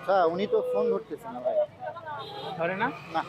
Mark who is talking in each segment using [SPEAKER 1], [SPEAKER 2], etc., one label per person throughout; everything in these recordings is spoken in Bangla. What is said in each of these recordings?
[SPEAKER 1] আচ্ছা উনি তো ফোন ধরতেছে না ভাই।
[SPEAKER 2] ধরে না?
[SPEAKER 1] না।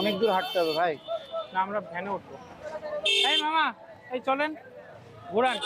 [SPEAKER 1] অনেক দূর হাঁটতে হবে ভাই।
[SPEAKER 2] না আমরা ভ্যানে উঠবো। এই মামা এই চলেন ঘোরান।